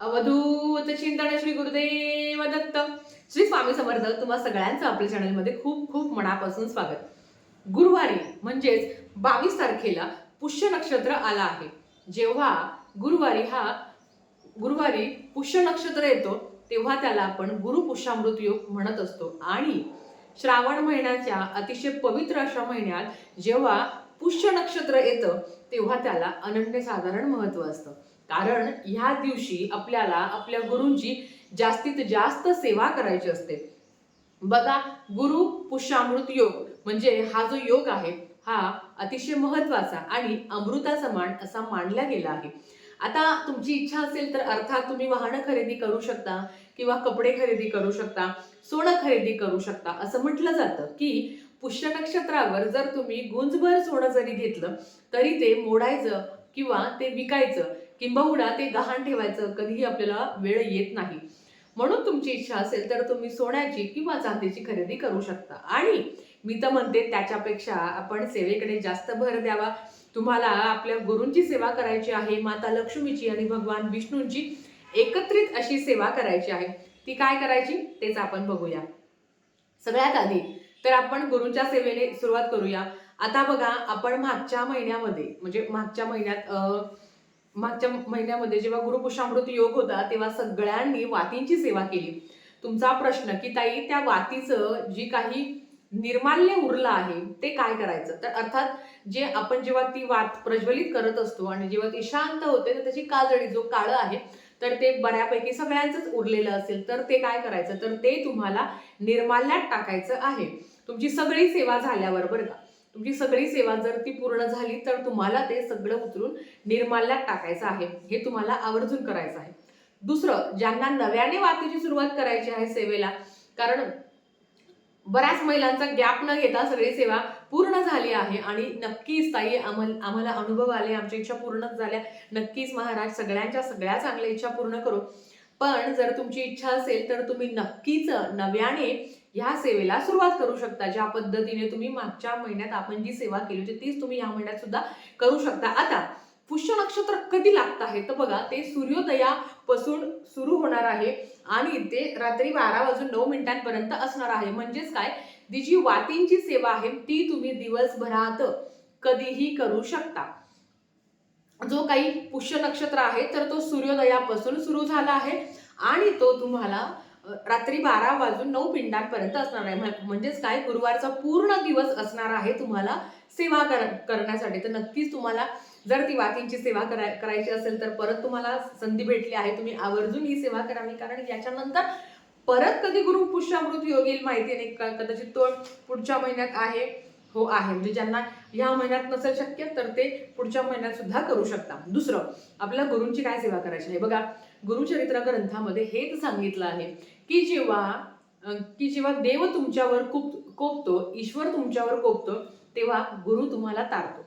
अवधूत चिंतन श्री गुरुदेव दत्त. श्री स्वामी समर्थ तुम्हा सगळ्यांचं आपल्या चॅनलमध्ये खूप खूप मनापासून स्वागत. गुरुवारी म्हणजेच बावीस तारखेला पुष्य नक्षत्र आला आहे. जेव्हा गुरुवारी हा गुरुवारी पुष्य नक्षत्र येतो तेव्हा त्याला आपण गुरु पुष्यामृत योग म्हणत असतो. आणि श्रावण महिन्याच्या अतिशय पवित्र अशा महिन्यात जेव्हा पुष्य नक्षत्र येतं तेव्हा त्याला अनन्यसाधारण महत्त्व असतं. कारण ह्या दिवशी आपल्याला आपल्या गुरूंची जास्तीत जास्त सेवा करायची असते. बघा गुरु पुष्यामृत योग म्हणजे हा जो योग आहे हा अतिशय महत्त्वाचा आणि अमृताचा मान असा मानला गेला आहे. आता तुमची इच्छा असेल तर अर्थात तुम्ही वाहनं खरेदी करू शकता किंवा कपडे खरेदी करू शकता सोनं खरेदी करू शकता असं म्हटलं जातं की पुष्य नक्षत्रावर जर तुम्ही गुंजभर सोनं जरी घेतलं तरी ते मोडायचं किंवा ते विकायचं किंबहुना ते गहाण ठेवायचं कधीही आपल्याला वेळ येत नाही. म्हणून तुमची इच्छा असेल तर तुम्ही सोन्याची किंवा चांदीची खरेदी करू शकता. आणि मी तर म्हणते त्याच्यापेक्षा आपण सेवेकडे जास्त भर द्यावा. तुम्हाला आपल्या गुरूंची सेवा करायची आहे माता लक्ष्मीची आणि भगवान विष्णूंची एकत्रित अशी सेवा करायची आहे. ती काय करायची? तेच आपण बघूया. सगळ्यात आधी तर आपण गुरूंच्या सेवेने सुरुवात करूया. आता बघा आपण मागच्या महिन्यामध्ये म्हणजे मागच्या महिन्यात अं, मागच्या महिन्यामध्ये जेव्हा गुरुपुषामृत योग होता तेव्हा सगळ्यांनी वातींची सेवा केली. तुमचा प्रश्न की ताई त्या वातीचं जी काही निर्माल्य उरलं आहे ते काय करायचं? तर अर्थात जे आपण जेव्हा ती वात प्रज्वलित करत असतो आणि जेव्हा ती शांत होते तर त्याची काजळी जो काळं आहे तर ते बऱ्यापैकी सगळ्यांचंच उरलेलं असेल तर ते काय करायचं? तर ते तुम्हाला निर्माल्यात टाकायचं आहे. तुमची सगळी सेवा झाल्यावर बरं का? तुमची सगळी सेवा जर ती पूर्ण झाली तर तुम्हाला ते सगळं उतरून निर्माल्यात टाकायचं आहे. हे तुम्हाला आवर्जून करायचं आहे. दुसरं ज्यांना नव्याने वातीची सुरुवात करायची आहे सेवेला कारण बऱ्याच महिलांचा गॅप न घेता सगळी सेवा पूर्ण झाली आहे आणि नक्कीच ताई आम्हाला आम्हाला अनुभव आले आमच्या इच्छा पूर्णच झाल्या. नक्कीच महाराज सगळ्यांच्या सगळ्या चांगल्या इच्छा पूर्ण करू. पण जर तुमची इच्छा असेल तर तुम्ही नक्कीच नव्याने ह्या सेवेला सुरुवात करू शकता. ज्या पद्धतीने तुम्ही मागच्या महिन्यात आपण जी सेवा केली होती तीच तुम्ही या महिन्यात सुद्धा करू शकता. आता पुष्य नक्षत्र कधी लागत आहे? तर बघा ते सूर्योदयापासून सुरू होणार आहे आणि ते रात्री बारा वाजून नऊ मिनिटांपर्यंत असणार आहे. म्हणजेच काय? ती जी वातींची सेवा आहे ती तुम्ही दिवसभरात कधीही करू शकता. जो काही पुष्य नक्षत्र आहे तर तो सूर्योदयापासून सुरू झाला आहे आणि तो तुम्हाला रात्री बारा वाजून नऊ पिंडांपर्यंत असणार आहे. म्हणजेच काय? गुरुवारचा पूर्ण दिवस असणार आहे तुम्हाला सेवा कर करण्यासाठी. तर नक्कीच तुम्हाला जर ती वातींची सेवा कराय करायची असेल तर परत तुम्हाला संधी भेटली आहे. तुम्ही आवर्जून ही सेवा करावी. कारण याच्यानंतर परत कधी गुरु पुष्यामृत योग येईल माहिती नाही का? कदाचित तो पुढच्या महिन्यात आहे. हो आहे. म्हणजे ज्यांना या महिन्यात नसेल शक्य तर ते पुढच्या महिन्यात सुद्धा करू शकता. दुसरं आपल्या गुरूंची काय सेवा करायची आहे? बघा गुरुचरित्र ग्रंथामध्ये हेच सांगितलं आहे. की जेव्हा की जेव्हा देव तुमच्यावर खूप कोपतो ईश्वर तुमच्यावर कोपतो तेव्हा गुरु तुम्हाला तारतो.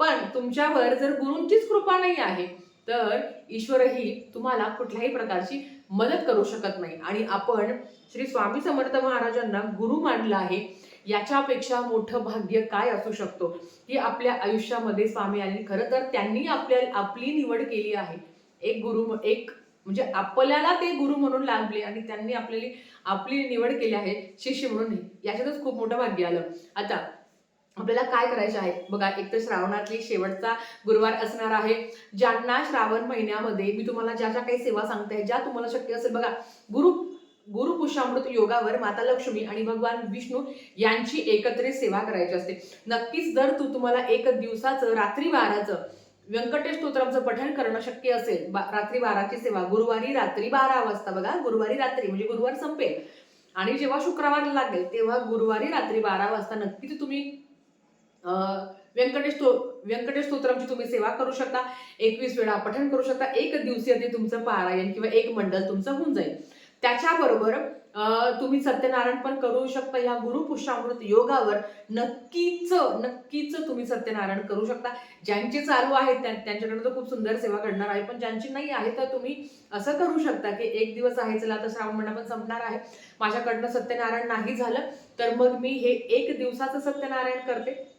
पण तुमच्यावर जर गुरूंचीच कृपा नाही आहे तर ईश्वरही तुम्हाला कुठल्याही प्रकारची मदत करू शकत नाही. आणि आपण श्री स्वामी समर्थ महाराजांना गुरु मानला आहे याच्यापेक्षा मोठं भाग्य काय असू शकतो? की आपल्या आयुष्यामध्ये स्वामी आले खरं तर त्यांनी आपल्या आपली निवड केली आहे. एक गुरु एक म्हणजे आपल्याला ते गुरु म्हणून लागले आणि त्यांनी आपल्याली आपली निवड केली आहे शिष्य म्हणून. याच्यातच खूप मोठं भाग्य आलं. आता आपल्याला काय करायचं आहे? बघा एक तर श्रावणातली शेवटचा गुरुवार असणार आहे. ज्यांना श्रावण महिन्यामध्ये मी तुम्हाला ज्या ज्या काही सेवा सांगते ज्या तुम्हाला शक्य असेल बघा गुरु गुरुपुषामृत योगावर माता लक्ष्मी आणि भगवान विष्णू यांची एकत्रित सेवा करायची असते. नक्कीच जर तू तुम्हाला एक दिवसाचं रात्री बाराचं व्यंकटेश स्तोत्रांचं पठण करणं शक्य असेल. बा- रात्री बाराची सेवा गुरुवारी रात्री बारा वाजता. बघा गुरुवारी रात्री म्हणजे गुरुवार संपेल. आणि जेव्हा शुक्रवार लागेल तेव्हा गुरुवारी रात्री बारा वाजता नक्कीच तुम्ही व्यंकटेश तो व्यंकटेश स्तोत्रांची तुम्ही सेवा करू शकता. एकवीस वेळा पठण करू शकता. एक दिवसीय ते तुमचं पारायण किंवा एक मंडल तुमचं होऊन जाईल. त्याच्याबरोबर तुम्ही सत्यनारायण पण करू शकता या गुरुपुष्यामृत योगावर. नक्कीच नक्कीच तुम्ही सत्यनारायण करू शकता. ज्यांचे चालू आहेत त्या- तर खूप सुंदर सेवा घडणार आहे पण ज्यांची नाही आहे तर तुम्ही असं करू शकता की एक दिवस आहे चला आता श्रावण महिना पण संपणार आहे. माझ्याकडनं सत्यनारायण नाही झालं तर मग मी हे एक दिवसाचं सत्यनारायण करते.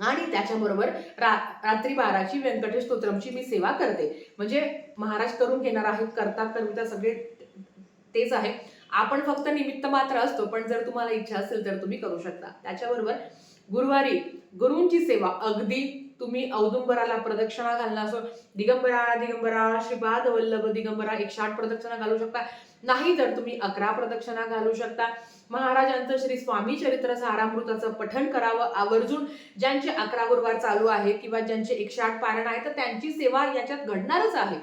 आणि त्याच्याबरोबर रा रात्री बाराची व्यंकटेश स्तोत्रमची मी सेवा करते. म्हणजे महाराज करून घेणार आहे करता करता सगळे तेच आहे. आपण फक्त निमित्त मात्र असतो पण जर तुम्हाला इच्छा असेल तर तुम्ही करू शकता. त्याच्याबरोबर गुरुवारी गुरुंची सेवा. अगदी तुम्ही औदुंबराला प्रदक्षिणा घालणं असो. दिगंबरा दिगंबरा श्रीपाद वल्लभ दिगंबरा एकशे आठ प्रदक्षिणा घालू शकता. नाही तर तुम्ही अकरा प्रदक्षिणा घालू शकता. महाराजांचं श्री स्वामी चरित्र सारामृताचं पठण करावं आवर्जून ज्यांचे अकरा गुरुवार चालू आहे किंवा ज्यांचे एकशे आठ पारण आहे तर त्यांची सेवा याच्यात घडणारच आहे.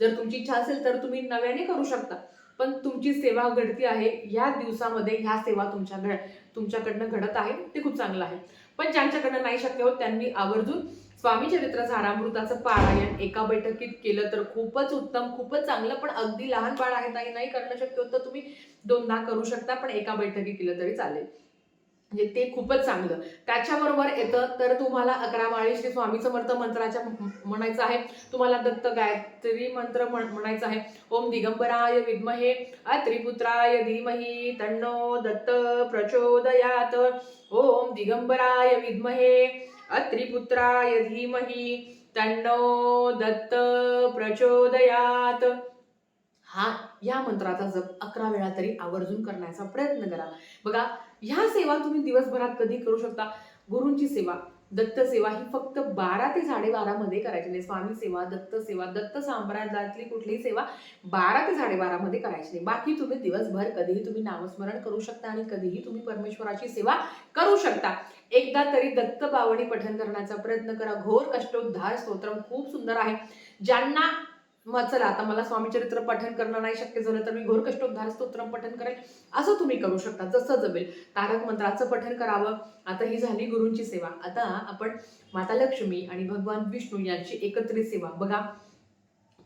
जर तुमची इच्छा असेल तर तुम्ही नव्याने करू शकता. पण तुमची सेवा घडती आहे ह्या दिवसामध्ये ह्या सेवा तुमच्या घड तुमच्याकडनं घडत आहे ते खूप चांगलं आहे. पण ज्यांच्याकडनं नाही शक्य होत त्यांनी आवर्जून स्वामी चरित्र सारामृताचं पारायण एका बैठकीत केलं तर खूपच उत्तम खूपच चांगलं पण अगदी लहान बाळ आहे नाही नाही करणं शक्य होत तर तुम्ही दोनदा करू शकता पण एका बैठकीत केलं तरी चालेल. म्हणजे ते खूपच चांगलं. त्याच्याबरोबर येतं तर तुम्हाला अकरा माळी श्री स्वामी समर्थ मंत्राच्या म्हणायचं आहे. तुम्हाला दत्त गायत्री मंत्र म्हणायचं आहे. ओम दिगंबराय विद्महे अत्रिपुत्राय धीमहि तन्नो दत्त प्रचोदयात. ओम दिगंबराय विद्महे अत्रिपुत्राय धीमहि तन्नो दत्त प्रचोदयात. हा या मंत्राचा जप अकरा वेळा तरी आवर्जून करण्याचा प्रयत्न करा. बघा ह्या सेवा तुम्ही दिवसभरात कधी करू शकता? गुरूंची सेवा दत्त सेवा ही फक्त बारा ते साडेबारामध्ये करायची. नाही स्वामी सेवा दत्त सेवा दत्त संप्रदायातली कुठलीही सेवा बारा ते साडेबारामध्ये करायची नाही. बाकी तुम्ही दिवसभर कधीही तुम्ही नामस्मरण करू शकता आणि कधीही तुम्ही परमेश्वराची सेवा करू शकता. एकदा तरी दत्त बावडी पठण करण्याचा प्रयत्न करा. घोर कष्टोद्धार स्तोत्रम खूप सुंदर आहे. ज्यांना मग चला आता मला स्वामीचरित्र पठन करणं नाही शक्य झालं तर मी घोर कष्टोद्धार स्तोत्रम पठण करेल. असं तुम्ही करू शकता जसं जमेल. तारक मंत्राचं पठन करावं. आता ही झाली गुरूंची सेवा. आता आपण माता लक्ष्मी आणि भगवान विष्णू यांची एकत्रित सेवा. बघा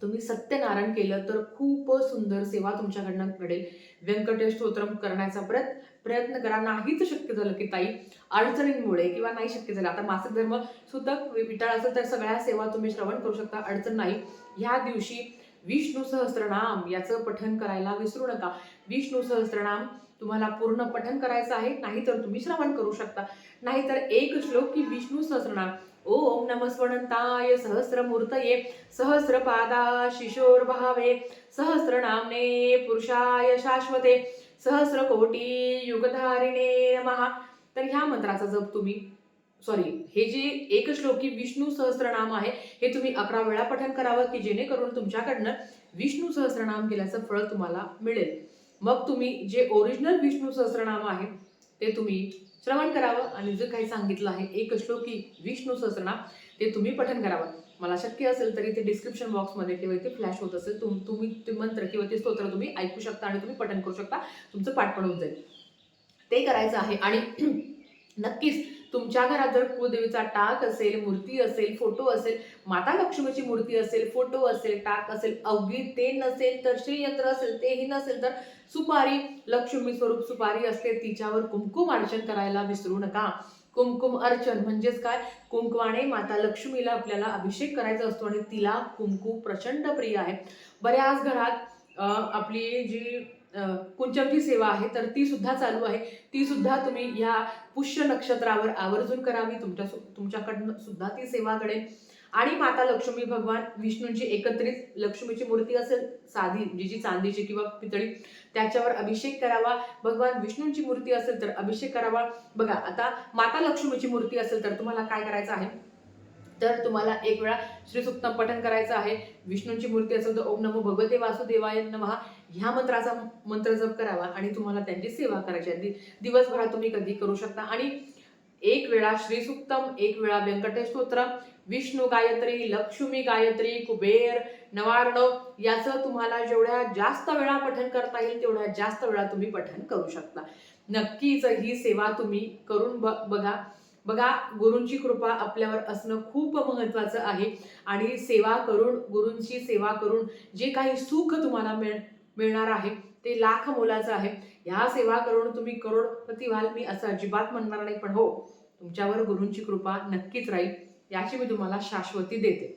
तुम्ही सत्यनारायण केलं तर खूप सुंदर सेवा तुमच्याकडनं घडेल. व्यंकटेश स्तोत्रम करण्याचा प्रयत्न प्रयत्न करा. नाहीच शक्य झालं की ताई अडचणींमुळे किंवा नाही शक्य झालं. आता मासिक धर्म सुद्धा विटाळ असेल तर सगळ्या सेवा तुम्ही श्रवण करू शकता. अडचण नाही. ह्या दिवशी विष्णू सहस्त्रनाम याचं पठण करायला विसरू नका. विष्णू सहस्त्रनाम तुम्हाला पूर्ण पठण करायचं आहे. नाहीतर तुम्ही श्रवण करू शकता. नाहीतर एक श्लोक की विष्णू सहस्त्रनाम ओम नमस्वणंताय सहस्रमूर्तये सहस्रपादा शिशोर्भावे सहस्रनामने पुरुषाय शाश्वते. सहस्रकोटी युगधारिणे महा तर ह्या मंत्राचा जप तुम्ही सॉरी हे जे एक श्लोकी विष्णू सहस्रनाम आहे हे तुम्ही अकरा वेळा पठण करावं की जेणेकरून तुमच्याकडनं विष्णू सहस्रनाम केल्याचं फळ तुम्हाला मिळेल. मग तुम्ही जे ओरिजिनल विष्णू सहस्रनाम आहे ते तुम्ही श्रवण करावं. आणि जे काही सांगितलं आहे एक श्लोकी विष्णू सहस्रनाम ते तुम्ही पठण करावं. मला शक्य असेल तरी ते डिस्क्रिप्शन बॉक्समध्ये किंवा इथे फ्लॅश होत असेल तुम तुम्ही ते मंत्र किंवा ते स्तोत्र तुम्ही ऐकू शकता आणि तुम्ही पठण करू शकता तुमचं पाठपण होऊन जाईल. ते करायचं आहे आणि नक्कीच तुमच्या घरात जर कुलदेवीचा टाक असेल मूर्ती असेल फोटो असेल माता लक्ष्मीची मूर्ती असेल फोटो असेल टाक असेल अवघी ते नसेल तर श्रीयंत्र असेल तेही नसेल तर सुपारी लक्ष्मी स्वरूप सुपारी असते तिच्यावर कुमकुम अर्चन करायला विसरू नका. कुमकुम अर्चन म्हणजेच काय? कुंकवाने माता लक्ष्मीला आपल्याला अभिषेक करायचा असतो आणि तिला कुंकू प्रचंड प्रिय आहे. बऱ्याच घरात आपली जी कुंचमची सेवा आहे तर ती सुद्धा चालू आहे. ती सुद्धा तुम्ही ह्या पुष्य नक्षत्रावर आवर्जून करावी. तुमच्या तुमच्याकडनं सुद्धा ती सेवा घडेल. आणि माता लक्ष्मी भगवान विष्णूंची एकत्रित लक्ष्मीची मूर्ती असेल साधी जी जी चांदीची किंवा पितळी त्याच्यावर अभिषेक करावा. भगवान विष्णूंची मूर्ती असेल तर अभिषेक करावा. बघा आता माता लक्ष्मीची मूर्ती असेल तर तुम्हाला काय करायचं आहे? तर तुम्हाला एक वेळा श्री पठन करायचं आहे. विष्णूंची मूर्ती असेल तर ओम नमो भगवते वासुदेवाय नमः. ह्या मंत्राचा मंत्र जप करावा आणि तुम्हाला त्यांची सेवा करायची आहे. दिवसभरात तुम्ही कधी करू शकता. आणि एक वेळा श्री सुक्तम एक वेळा व्यंकटेश स्तोत्र विष्णू गायत्री लक्ष्मी गायत्री कुबेर नवारण याचं तुम्हाला जेवढ्या जास्त वेळा पठन करता येईल तेवढ्या जास्त वेळा तुम्ही पठन करू शकता. नक्कीच ही सेवा तुम्ही करून ब बघा. बघा गुरूंची कृपा आपल्यावर असणं खूप महत्वाचं आहे. आणि सेवा करून गुरूंची सेवा करून जे काही सुख तुम्हाला मिळ मिळणार आहे ते लाख मोलाचं आहे. ह्या सेवा करून तुम्ही करोडपती व्हाल मी असं अजिबात म्हणणार नाही पण हो तुमच्यावर गुरूंची कृपा नक्कीच राहील याची मी तुम्हाला शाश्वती देते.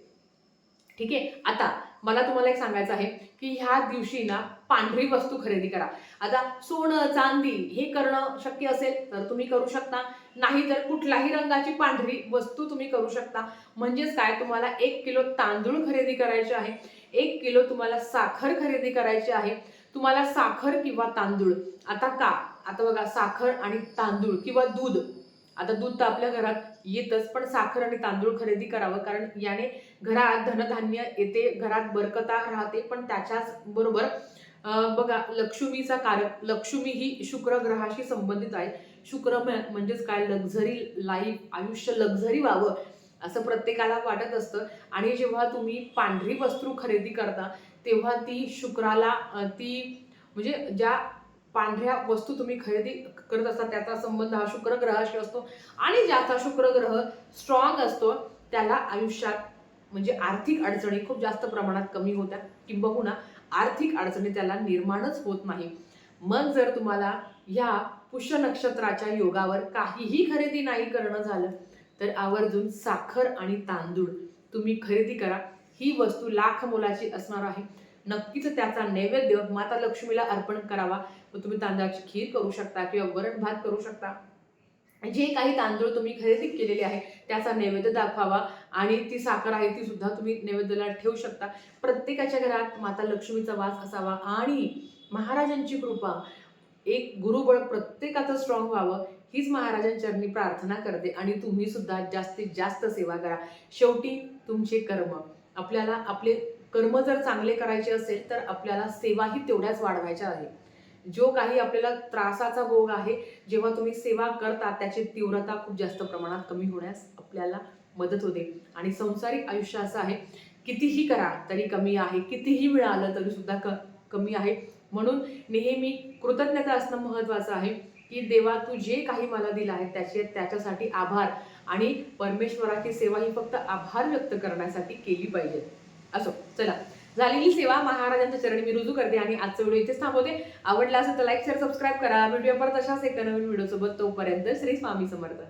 ठीक आहे? आता मला तुम्हाला एक सांगायचं आहे की ह्या दिवशी ना पांढरी वस्तू खरेदी करा. आता सोनं चांदी हे करणं शक्य असेल तर तुम्ही करू शकता. नाही तर कुठल्याही रंगाची पांढरी वस्तू तुम्ही करू शकता. म्हणजेच काय? तुम्हाला एक किलो तांदूळ खरेदी करायचे आहे एक किलो तुम्हाला साखर खरेदी करायची आहे तुम्हाला साखर किंवा तांदूळ. आता का? आता बघा साखर आणि तांदूळ किंवा दूध. आता दूध तर आपल्या घरात येतच पण साखर आणि तांदूळ खरेदी करावं कारण याने घरात धनधान्य येते घरात बरकता राहते पण त्याच्याच बरोबर बघा लक्ष्मीचा कारक लक्ष्मी ही शुक्र ग्रहाशी संबंधित आहे. शुक्र म्हणजेच काय? लक्झरी लाईफ आयुष्य लक्झरी व्हावं असं प्रत्येकाला वाटत असतं. आणि जेव्हा तुम्ही पांढरी वस्तू खरेदी करता तेव्हा ती शुक्राला ती म्हणजे ज्या पांढऱ्या वस्तू तुम्ही खरेदी करत असता त्याचा संबंध हा शुक्र ग्रहाशी असतो. आणि ज्याचा शुक्र ग्रह स्ट्रॉंग असतो त्याला आयुष्यात म्हणजे आर्थिक अडचणी खूप जास्त प्रमाणात कमी होत्या किंबहुना आर्थिक अडचणी त्याला निर्माणच होत नाही. मग जर तुम्हाला ह्या पुष्य नक्षत्राच्या योगावर काहीही खरेदी नाही करणं झालं तर आवर्जून साखर आणि तांदूळ तुम्ही खरेदी करा. ही वस्तू लाख मोलाची असणार आहे. नक्कीच त्याचा नैवेद्य माता लक्ष्मीला अर्पण करावा. व तुम्ही तांदळाची खीर करू शकता किंवा वरण भात करू शकता. जे काही तांदूळ तुम्ही खरेदी केलेले आहे त्याचा नैवेद्य दाखवावा आणि ती साखर आहे ती सुद्धा तुम्ही नैवेद्याला ठेवू शकता. प्रत्येकाच्या घरात माता लक्ष्मीचा वास असावा आणि महाराजांची कृपा एक गुरुबळ प्रत्येकाचं स्ट्रॉंग व्हावं हीच महाराजांचरणी प्रार्थना करते. आणि तुम्ही सुद्धा जास्तीत जास्त सेवा करा. शेवटी तुमचे कर्म. आपल्याला आपले कर्म जर चांगले करायचे असेल तर आपल्याला सेवाही तेवढ्याच वाढवायच्या आहे. जो काही आपल्याला त्रासाचा भोग आहे जेव्हा तुम्ही सेवा करता त्याची तीव्रता खूप जास्त प्रमाणात कमी होण्यास आपल्याला मदत होते. आणि संसारिक आयुष्य असं आहे कितीही करा तरी कमी आहे कितीही मिळालं तरी सुद्धा क कमी आहे. म्हणून नेहमी कृतज्ञता असणं महत्त्वाचं आहे. की देवा तू जे काही मला दिलं आहे त्याचे त्याच्यासाठी आभार. आणि परमेश्वराची सेवा ही फक्त आभार व्यक्त करण्यासाठी केली पाहिजे. असो चला. झालेली सेवा महाराजांच्या चरणी मी रुजू करते आणि आजचा व्हिडिओ इथेच थांबवते. आवडला असेल तर लाईक शेअर सबस्क्राईब करा. व्हिडिओ परत अशाच एका नवीन व्हिडिओसोबत तोपर्यंत श्री स्वामी समर्थ.